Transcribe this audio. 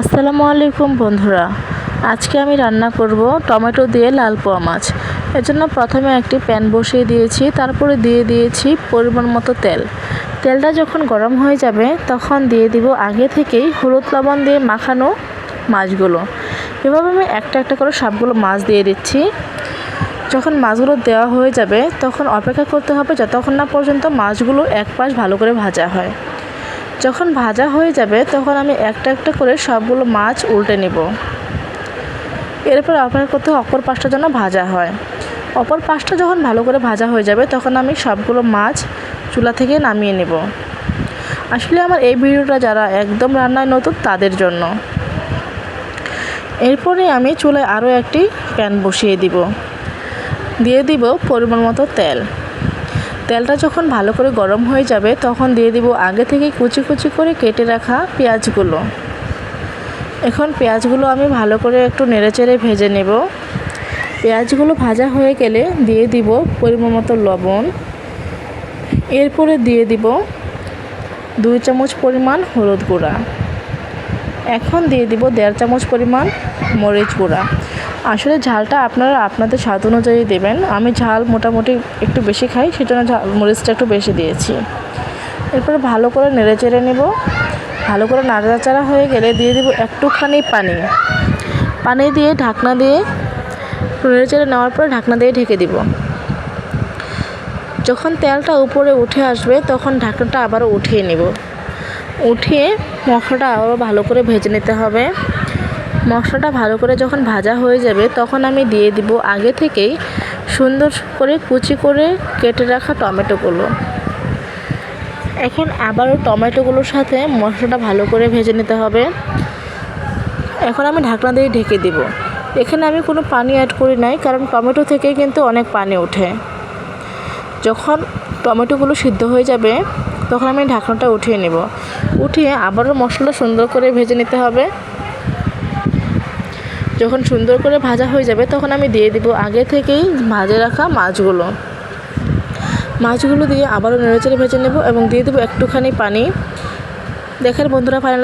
আসসালামু আলাইকুম বন্ধুরা। আজকে আমি রান্না করব টমেটো দিয়ে লাল পোয়া মাছ। এর জন্য প্রথমে একটি প্যান বসিয়ে দিয়েছি, তারপরে দিয়ে দিয়েছি পরিমাণ মতো তেল। তেলটা যখন গরম হয়ে যাবে, তখন দিয়ে দিব আগে থেকেই হলুদ লবণ দিয়ে মাখানো মাছগুলো। এভাবে আমি একটা একটা করে সবগুলো মাছ দিয়ে দিচ্ছি। যখন মাছগুলো দেওয়া হয়ে যাবে, তখন অপেক্ষা করতে হবে যতক্ষণ না পর্যন্ত মাছগুলো এক পাশ ভালো করে ভাজা হয়। যখন ভাজা হয়ে যাবে, তখন আমি একটা একটা করে সবগুলো মাছ উল্টে নেব। এরপর অপেক্ষা করতে অপর পাশটা যেন ভাজা হয়। অপর পাশটা যখন ভালো করে ভাজা হয়ে যাবে, তখন আমি সবগুলো মাছ চুলা থেকে নামিয়ে নেব। আসলে আমার এই ভিডিওটা যারা একদম রান্নায় নতুন, তাদের জন্য। এরপরে আমি চুলায় আরও একটি প্যান বসিয়ে দিব। দিয়ে দিব পরিমাণ মতো তেল। তেলটা যখন ভালো করে গরম হয়ে যাবে, তখন দিয়ে দিব আগে থেকে কুচি কুচি করে কেটে রাখা পেঁয়াজগুলো। এখন পেঁয়াজগুলো আমি ভালো করে একটু নেড়েচেড়ে ভেজে নেব। পেঁয়াজগুলো ভাজা হয়ে গেলে দিয়ে দিব পরিমাণ মতো লবণ। এরপরে দিয়ে দিব দুই চামচ পরিমাণ হলুদ গুঁড়া। এখন দিয়ে দিব দেড় চামচ পরিমাণ মরিচ গুঁড়া। আসলে ঝালটা আপনারা আপনাদের স্বাদ অনুযায়ী দেবেন। আমি ঝাল মোটামুটি একটু বেশি খাই, সেজন্য ঝাল মরিচটা একটু বেশি দিয়েছি। এরপরে ভালো করে নেড়ে চেড়ে নেব। ভালো করে নাড়াচাড়া হয়ে গেলে দিয়ে দিব একটুখানি পানি। পানি দিয়ে ঢাকনা দিয়ে নেড়ে চেড়ে নেওয়ার পরে ঢাকনা দিয়ে ঢেকে দিব। যখন তেলটা উপরে উঠে আসবে, তখন ঢাকনাটা আবারও উঠিয়ে নেব। উঠিয়ে মশলাটা আবারও ভালো করে ভেজে নিতে হবে। মশলাটা ভালো করে যখন ভাজা হয়ে যাবে, তখন আমি দিয়ে দিব আগে থেকেই সুন্দর করে কুচি করে কেটে রাখা টমেটোগুলো। এখন আবারও টমেটোগুলোর সাথে মশলাটা ভালো করে ভেজে নিতে হবে। এখন আমি ঢাকনা দিয়ে ঢেকে দিব। এখানে আমি কোনো পানি অ্যাড করি নাই, কারণ টমেটো থেকে কিন্তু অনেক পানি ওঠে। যখন টমেটোগুলো সিদ্ধ হয়ে যাবে, তখন আমি ঢাকনাটা উঠিয়ে নেব। উঠিয়ে আবারও মশলা সুন্দর করে ভেজে নিতে হবে। যখন সুন্দর করে ভাজা হয়ে যাবে, তখন আমি দিয়ে দিব আগে থেকেই ভাজে রাখা মাছগুলো। মাছগুলো দিয়ে আবারও নেড়েচেড়ে ভেজে নেব এবং দিয়ে দেবো একটুখানি পানি। দেখার বন্ধুরা ফাইনাল